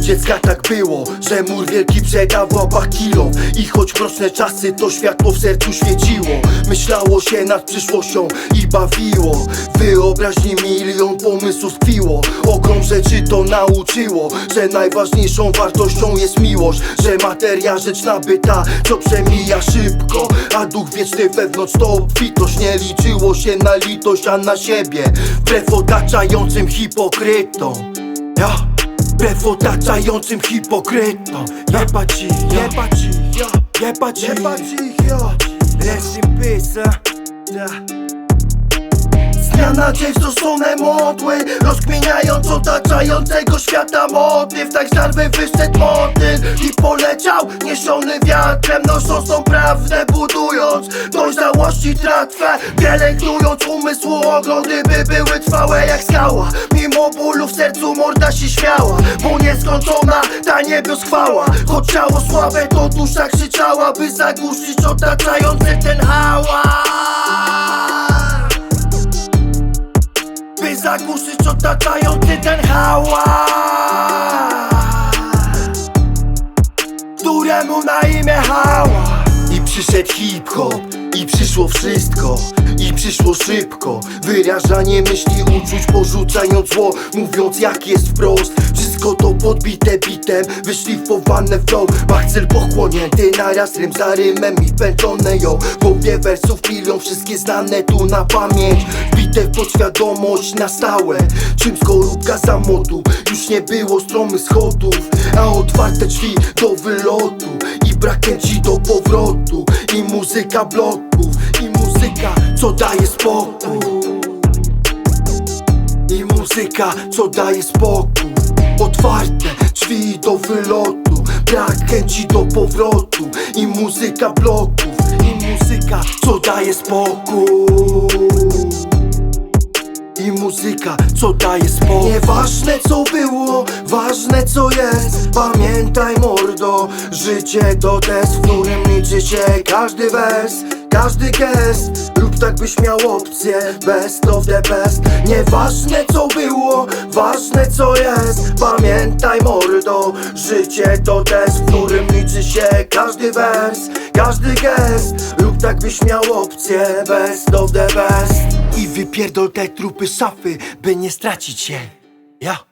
dziecka tak było, że mur wielki przedawał bakilą I choć mroczne czasy to światło w sercu świeciło. Myślało się nad przyszłością i bawiło. Wyobraźni milion pomysłów tkwiło Ogrom rzeczy to nauczyło Że najważniejszą wartością jest miłość. Że materia rzecz nabyta, co przemija szybko. A duch wieczny wewnątrz to obfitość. Nie liczyło się na litość, a na siebie. Wbrew otaczającym hipokrytom Wbrew otaczającym hipokrytom Jebać ich, jebać ich, ja Jebać ich, jebać ich, ja Rest in peace, ja z dnia na dzień wzruszone modły Rozkminiając otaczającego świata motyw. Tak z larwy wyszedł motyl I poleciał niesiony wiatrem. Nosząc tą prawdę budując Dojrzałości tratwę Pielęgnując umysłu ogrody By były trwałe jak skała. Mimo bólu w sercu morda się śmiała Bo nieskończona ta niebios chwała Choć ciało słabe to dusza krzyczała By zagłuszyć otaczający ten hałas by zagłuszyć otaczający ten hałas Hip-hop i przyszło wszystko I przyszło szybko. Wyrażanie myśli uczuć porzucając zło. Mówiąc jak jest wprost. Wszystko to podbite bitem. Wyszlifowane w flow Bachcel pochłonięty. Naraz rym za rymem I pęczone ją W głowie wersów milion Wszystkie znane tu na pamięć. Wbite w podświadomość na stałe. Czym skorupka samotu Już nie było stromy schodów A otwarte drzwi do wylotu I brak chęci do powrotu. I muzyka bloków I muzyka co daje spokój. I muzyka, co daje spokój. Otwarte drzwi do wylotu Brak chęci do powrotu. I muzyka bloków I muzyka, co daje spokój. I muzyka, co daje spokój. Nieważne co było, ważne co jest Pamiętaj mordo, życie to test W którym liczy się każdy wers, każdy gest. Rób tak byś miał opcję, best of the best. Nieważne co było, ważne co jest. Pamiętaj mordo, życie to test W którym liczy się każdy wers, każdy gest. Rób tak byś miał opcję, best of the best. I wypierdol te trupy szafy, by nie stracić się. Ja